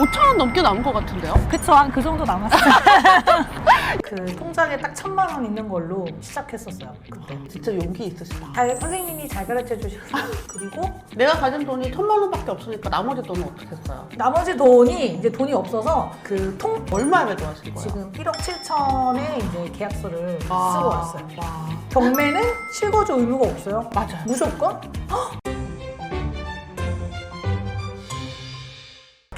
5천 원 넘게 남은 것 같은데요? 그쵸 한 그 정도 남았어요. 그 통장에 딱 천만 원 있는 걸로 시작했었어요. 그때. 진짜 용기 있으시다. 잘 선생님이 잘 가르쳐 주셔서 그리고 내가 가진 돈이 천만 원밖에 없으니까 나머지 돈은 어떻게 했어요? 나머지 돈이 이제 돈이 없어서 그통 얼마에 매도하신 거예요? 지금 1억 7천에 이제 계약서를 와. 쓰고 왔어요. 와. 경매는 실거주 의무가 없어요. 맞아요. 무조건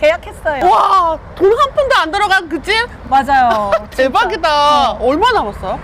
계약했어요. 와, 돈 한 푼도 안 들어간 그 집? 맞아요. 대박이다. 얼마 남았어요?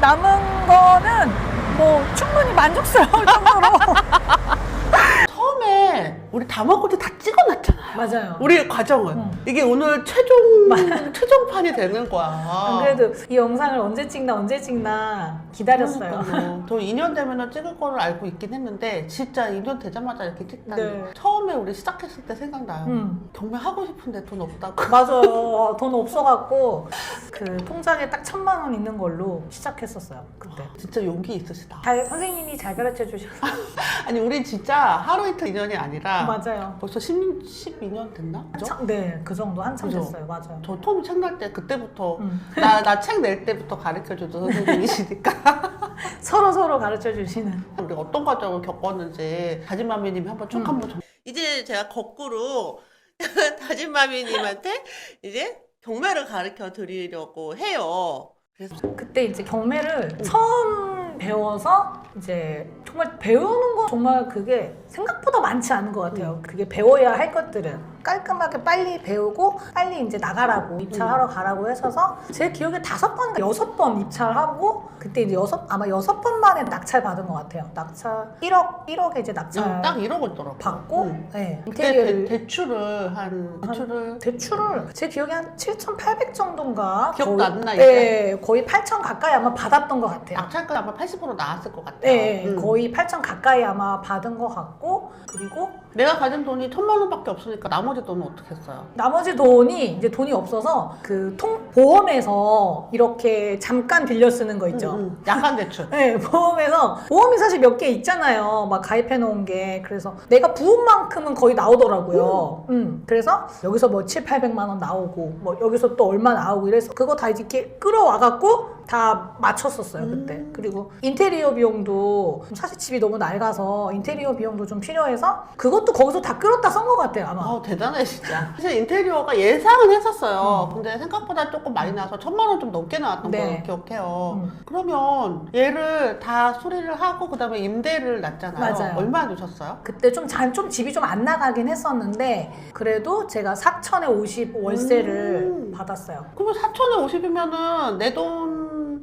남은 거는 뭐 충분히 만족스러울 정도로 처음에 우리 다마고지 다 찍어놨잖아요. 맞아요. 우리의 과정은 응. 이게 오늘 최종 최종판이 되는 거야. 안 그래도 이 영상을 언제 찍나 언제 찍나 기다렸어요. 그러니까요. 저 2년 되면 찍을 거를 알고 있긴 했는데 진짜 2년 되자마자 이렇게 찍다니. 네. 처음에 우리 시작했을 때 생각나요. 음. 경매 하고 싶은데 돈 없다고. 맞아요. 돈 없어갖고 그 통장에 딱 천만 원 있는 걸로 시작했었어요. 그때. 진짜 용기 있으시다. 잘 선생님이 잘 가르쳐 주셔서 아니 우리 진짜 하루 이틀 인연이 아니라 맞아요. 벌써 10, 12년 됐나? 그죠? 참- 네, 그 정도 한참 그죠? 됐어요. 맞아요. 저 처음 책날때 그때부터 음. 나나 책 낼 때부터 가르쳐 주던 선생님이시니까 서로 서로 가르쳐 주시는. 우리 어떤 과정을 겪었는지 다진마미님이 한번 쭉 음. 한번 좀 이제 제가 거꾸로 다진마미님한테 이제 경매를 가르쳐 드리려고 해요. 그래서 그때 이제 경매를 처음 배워서 이제 정말 배우는 거 정말 그게 생각보다 많지 않은 것 같아요. 그게 배워야 할 것들은 깔끔하게 빨리 배우고 빨리 이제 나가라고 입찰하러 가라고 하셔서 제 기억에 다섯 번, 여섯 번 입찰하고 그때 이제 여섯 아마 여섯 번 만에 낙찰 받은 것 같아요. 낙찰 1억 1억에 이제 낙찰 딱 이러고 있더라고. 받고 응. 네, 그때 인테리어를 대, 대출을 한 대출을 대출을 제 기억에 한 7,800 정도인가 기억도 거의- 안 나, 네, 거의 8,000 가까이 아마 받았던 것 같아요. 낙찰가 아마 80% 나왔을 것 같아요. 네, 응. 거의 8천 가까이 아마 받은 것 같고 그리고 내가 가진 돈이 천만 원밖에 없으니까 나머지 돈은 어떻게 했어요? 나머지 돈이 이제 돈이 없어서 그 통 보험에서 이렇게 잠깐 빌려 쓰는 거 있죠. 응, 응. 약간 대출. 네, 보험에서 보험이 사실 몇 개 있잖아요. 막 가입해 놓은 게 그래서 내가 부은 만큼은 거의 나오더라고요. 음. 그래서 여기서 뭐 7, 800만 원 나오고 뭐 여기서 또 얼마 나오고 이래서 그거 다 이렇게 끌어와 갖고 다 맞췄었어요 그때. 음. 그리고 인테리어 비용도 사실 집이 너무 낡아서 인테리어 비용도 좀 필요해서 그것도 거기서 다 끌었다 쓴것 같아요 아마. 아 대단해 진짜. 사실 인테리어가 예상은 했었어요. 음. 근데 생각보다 조금 많이 나와서 천만 원 좀 넘게 나왔던 네. 거 기억해요. 음. 그러면 얘를 다 수리를 하고 그 다음에 임대를 놨잖아요. 맞아요. 얼마 주셨어요? 그때 좀, 잘, 좀 집이 좀 안 나가긴 했었는데 그래도 제가 4천에 50 월세를 음. 받았어요. 그러면 4천에 50이면은 내돈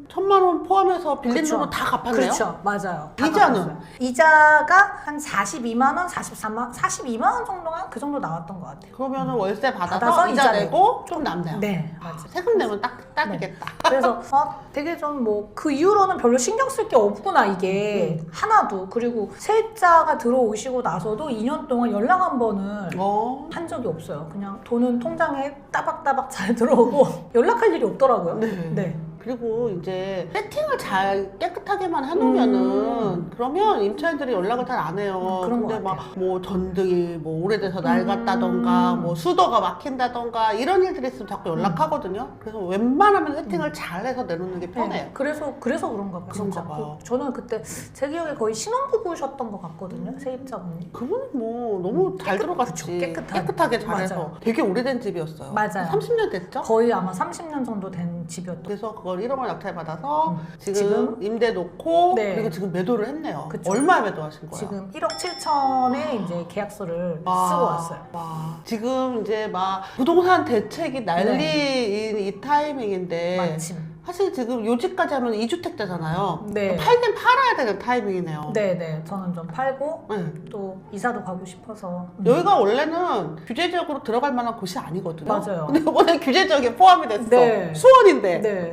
천만 원 포함해서 빌린 그쵸. 돈은 다 갚았네요. 그렇죠, 맞아요. 다 이자는? 갚았어요. 이자가 한 42만 원, 43만, 42만 원 정도가 그 정도 나왔던 것 같아요. 그러면 은 월세 받아서, 음. 받아서 이자 이자 내고 좀 남네요. 네, 아, 맞아요. 세금 내면 딱 딱이겠다. 그래서 어, 되게 좀 뭐 그 이후로는 별로 신경 쓸 게 없구나 이게 음. 하나도 그리고 세입자가 들어오시고 나서도 2년 동안 연락 한 번을 어. 한 적이 없어요. 그냥 돈은 통장에 따박따박 잘 들어오고 연락할 일이 없더라고요. 네. 그리고 이제 세팅을 잘 깨끗하게만 해놓으면은 음. 그러면 임차인들이 연락을 잘 안 해요. 그런 것 근데 막 같아요. 뭐 전등이 뭐 오래돼서 낡았다던가 음. 뭐 수도가 막힌다던가 이런 일들이 있으면 자꾸 연락하거든요. 그래서 웬만하면 세팅을 잘 해서 내놓는 게 편해요. 네, 그래서 그래서 그런가 봐요. 그런가 진짜. 봐요. 그- 저는 그때 제 기억에 거의 신혼부부셨던 것 같거든요. 세입자분이. 그분은 뭐 너무 잘 깨끗- 들어갔지. 깨끗하게. 깨끗하게 잘해서 맞아요. 되게 오래된 집이었어요. 맞아요. 30년 됐죠? 거의 아마 30년 정도 된 집이었던. 그래서 그걸 1억을 낙찰받아서 음. 지금, 지금? 임대 놓고 네. 그리고 지금 매도를 했네요. 그쵸. 얼마에 매도하신 거예요? 지금 1억 7천에 이제 계약서를 와, 쓰고 왔어요. 와. 지금 이제 막 부동산 대책이 난리인 이 타이밍인데 마침. 사실 지금 요지까지 하면 2주택자잖아요. 네. 팔긴 팔아야 되는 타이밍이네요. 네네. 저는 좀 팔고 네. 또 이사도 가고 싶어서. 음. 여기가 원래는 규제적으로 들어갈 만한 곳이 아니거든요. 맞아요. 근데 이번에 규제적에 포함이 됐어. 네. 수원인데. 네.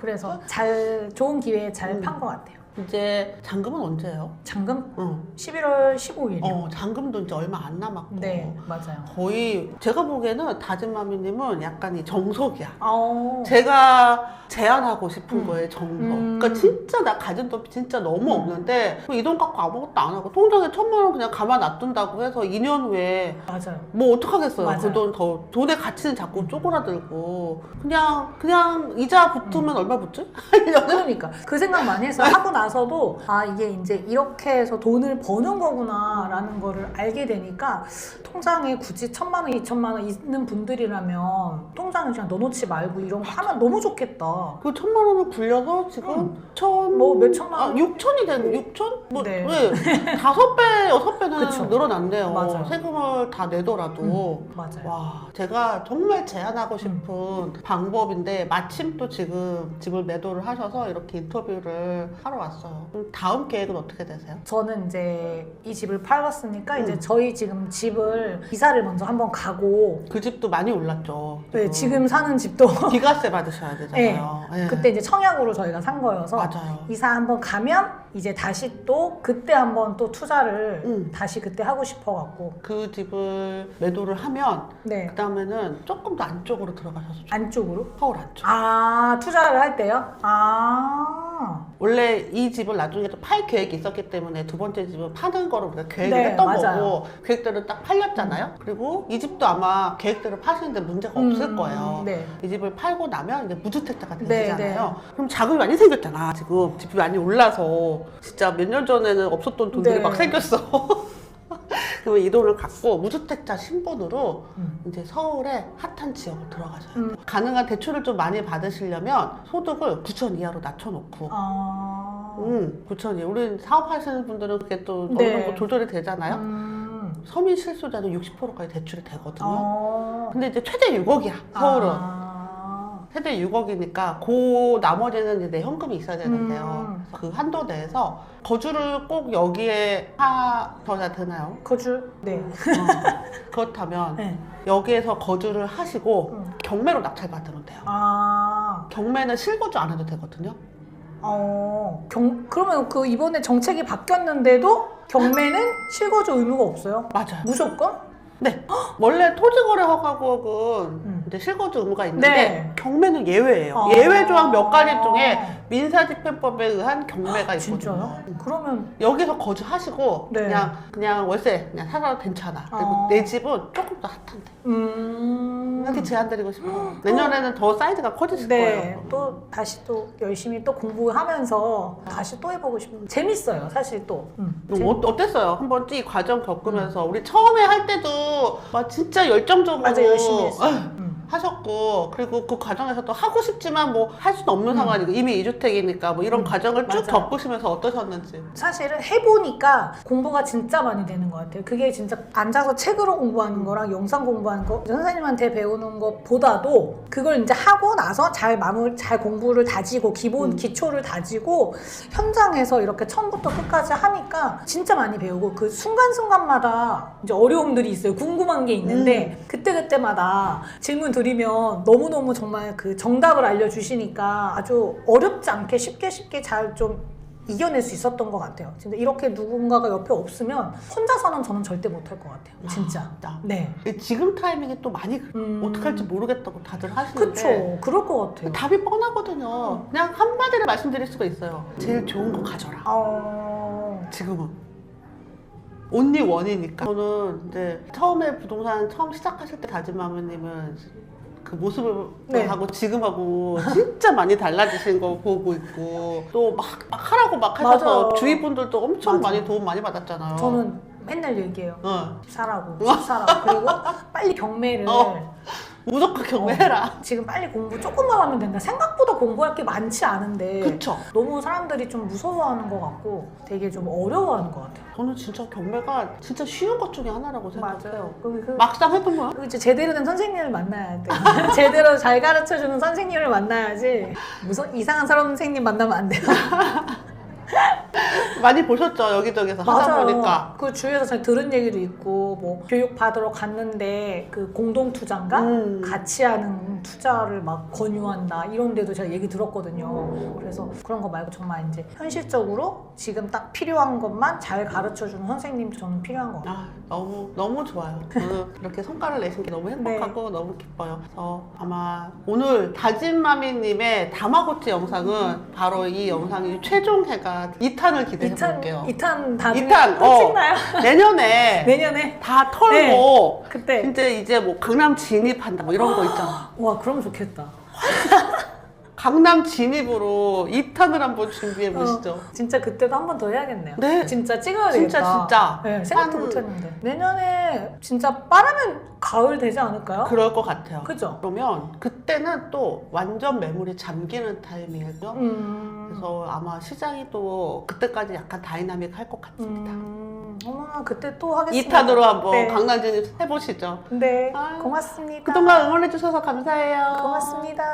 그래서 잘 좋은 기회에 잘 음. 판것 같아요. 이제 잔금은 언제예요? 잔금 응. 11월 15일. 어, 잔금도 이제 얼마 안 남았고. 네, 맞아요. 거의 제가 보기에는 다진마미님은 약간 이 정석이야. 어. 제가 제안하고 싶은 음. 거에 정석. 음. 그러니까 진짜 나 가진 돈이 진짜 너무 음. 없는데 이 돈 갖고 아무것도 안 하고 통장에 천만 원 그냥 가만 놔둔다고 해서 2년 후에 맞아요. 뭐 어떡하겠어요. 그 돈 더 돈의 가치는 자꾸 쪼그라들고 그냥 그냥 이자 붙으면 얼마 붙지? 그러니까 그 생각 많이 했어요. 하고 나 서도 아 이게 이제 이렇게 해서 돈을 버는 거구나 라는 거를 알게 되니까 통장에 굳이 천만 원, 이천만 원 있는 분들이라면 통장에 그냥 넣어놓지 말고 이런 거 하면 너무 좋겠다. 그 천만 원을 굴려서 지금 천, 뭐 몇천만 원? 아, 육천이 된 육천? 뭐, 네. 네. 다섯 배, 여섯 배는 그쵸. 늘어났네요. 맞아요. 세금을 다 내더라도. 맞아요. 와, 제가 정말 제안하고 싶은 방법인데 마침 또 지금 집을 매도를 하셔서 이렇게 인터뷰를 하러 왔어요. 그럼 다음 계획은 어떻게 되세요? 저는 이제 이 집을 팔았으니까 이제 음. 저희 지금 집을 이사를 먼저 한번 가고 그 집도 많이 올랐죠. 네, 지금 사는 집도 비과세 받으셔야 되잖아요. 네. 그때 이제 청약으로 저희가 산 거여서 맞아요. 이사 한번 가면 이제 다시 또 그때 한번 또 투자를 음. 다시 그때 하고 싶어 갖고. 그 집을 매도를 하면 네. 그 다음에는 조금 더 안쪽으로 들어가셔서 좀 안쪽으로? 서울 안쪽. 아 투자를 할 때요? 아 원래 이 집을 나중에 또 팔 계획이 있었기 때문에 두 번째 집은 파는 거를 우리가 계획을 네, 했던 맞아요. 거고 계획대로 딱 팔렸잖아요. 그리고 이 집도 아마 계획대로 파시는데 문제가 없을 음, 거예요. 네. 이 집을 팔고 나면 이제 무주택자가 네, 되시잖아요. 그럼 자금이 많이 생겼잖아. 지금 집이 많이 올라서 진짜 몇 년 전에는 없었던 돈들이 네. 막 생겼어. 그러면 이 돈을 갖고 무주택자 신분으로 음. 이제 서울의 핫한 지역으로 들어가셔야 돼요. 음. 가능한 대출을 좀 많이 받으시려면 소득을 9천 이하로 낮춰놓고 아 음, 9천 이하. 우리 사업하시는 분들은 그게 또 네. 어느 정도 조절이 되잖아요. 음. 서민 실수자는 60%까지 대출이 되거든요. 어. 근데 이제 최대 6억이야, 서울은. 아. 최대 6억이니까 그 나머지는 이제 내 현금이 있어야 되는데요. 그 한도 내에서 거주를 꼭 여기에 하셔야 되나요? 거주 네. 어, 그렇다면 네. 여기에서 거주를 하시고 음. 경매로 낙찰받으면 돼요. 아. 경매는 실거주 안 해도 되거든요. 어. 경 그러면 그 이번에 정책이 바뀌었는데도 경매는 실거주 의무가 없어요? 맞아요. 무조건? 네. 원래 토지거래 허가국은 음. 이제 실거주 의무가 있는데 네. 경매는 예외예요. 아. 예외 조항 몇 가지 중에 민사집행법에 의한 경매가 있거든요. 진짜요? 그러면 여기서 거주하시고 네. 그냥 그냥 월세 그냥 살아도 괜찮아. 그리고 아. 내 집은 조금 더 핫한데. 음. 이렇게 제안드리고 싶어요. 내년에는 더 사이즈가 커지실 네, 거예요. 또 다시 또 열심히 또 공부하면서 다시 또 해보고 싶은 재밌어요, 사실 또. 음. 어, 어땠어요? 한번 이 과정 겪으면서 우리 처음에 할 때도 막 진짜 열정적으로 맞아 열심히 했어 요. 하셨고 그리고 그 과정에서 또 하고 싶지만 뭐 할 수는 없는 음. 상황이고 이미 2주택이니까 뭐 이런 음, 과정을 쭉 맞아. 겪으시면서 어떠셨는지 사실은 해보니까 공부가 진짜 많이 되는 것 같아요. 그게 진짜 앉아서 책으로 공부하는 거랑 영상 공부하는 거, 선생님한테 배우는 것보다도 그걸 이제 하고 나서 잘 마무리, 잘 공부를 다지고 기본 음. 기초를 다지고 현장에서 이렇게 처음부터 끝까지 하니까 진짜 많이 배우고 그 순간 순간마다 이제 어려움들이 있어요. 궁금한 게 있는데 그때 그때마다 질문 드리면 너무너무 정말 그 정답을 알려주시니까 아주 어렵지 않게 쉽게 쉽게 잘 좀 이겨낼 수 있었던 것 같아요. 진짜 이렇게 누군가가 옆에 없으면 혼자서는 저는 절대 못할 것 같아요. 진짜. 아, 네. 지금 타이밍이 또 많이 음. 어떻게 할지 모르겠다고 다들 하시는데 그쵸. 그럴 것 같아요. 답이 뻔하거든요. 그냥 한마디로 말씀드릴 수가 있어요. 제일 좋은 거 가져라. 어... 지금은. 온리 원이니까. 저는 이제 처음에 부동산 처음 시작하실 때 다짐마무님은 그 모습을 네. 하고 지금하고 진짜 많이 달라지신 거 보고 있고 또 막 하라고 막 하셔서 맞아요. 주위 분들도 엄청 맞아. 많이 도움 많이 받았잖아요. 저는 맨날 얘기해요. 어, 집 사라고, 집 사라고. 그리고 빨리 경매를 어. 무조건 경매해라. 지금 빨리 공부 조금만 하면 된다. 생각보다 공부할 게 많지 않은데 그쵸? 너무 사람들이 좀 무서워하는 것 같고 되게 좀 어려워하는 것 같아요. 저는 진짜 경매가 진짜 쉬운 것 중에 하나라고 생각해요. 그, 그, 막상 해보면 그 이제 제대로 된 선생님을 만나야 돼. 제대로 잘 가르쳐주는 선생님을 만나야지. 무슨 이상한 사람 선생님 만나면 안 돼요. 많이 보셨죠 여기저기서 하다 보니까. 그 주위에서 제가 들은 얘기도 있고 뭐 교육 받으러 갔는데 그 공동 투자인가 음. 같이 하는 투자를 막 권유한다 이런 데도 제가 얘기 들었거든요. 그래서 그런 거 말고 정말 이제 현실적으로 지금 딱 필요한 것만 잘 가르쳐 주는 선생님 저는 필요한 것 같아요. 아, 너무 너무 좋아요. 저는 이렇게 성과를 내신 게 너무 행복하고 너무 기뻐요. 그래서 아마 오늘 다진마미님의 다마고치 영상은 바로 이 영상이 최종 회가 2탄을 기대 해 2탄 볼게요. 2탄 다음에 이탄, 또 어. 찍나요? 내년에 내년에 다 털고 그때 진짜 이제 뭐 강남 진입한다 뭐 이런 거 있잖아. 와 그럼 좋겠다. 강남 진입으로 2탄을 한번 준비해 보시죠. 진짜 그때도 한 번 더 해야겠네요. 네. 진짜 찍어야 진짜 되겠다. 진짜 네, 생각도 한- 못 했는데 내년에 진짜 빠르면 가을 되지 않을까요? 그럴 것 같아요. 그죠? 그러면 그때는 또 완전 매물이 잠기는 타이밍이죠. 음. 그래서 아마 시장이 또 그때까지 약간 다이나믹 할 것 같습니다. 음. 어머나 그때 또 하겠습니다. 2탄으로 한번 네. 강남 진입 해보시죠. 네. 아, 고맙습니다. 그동안 응원해 주셔서 감사해요. 고맙습니다.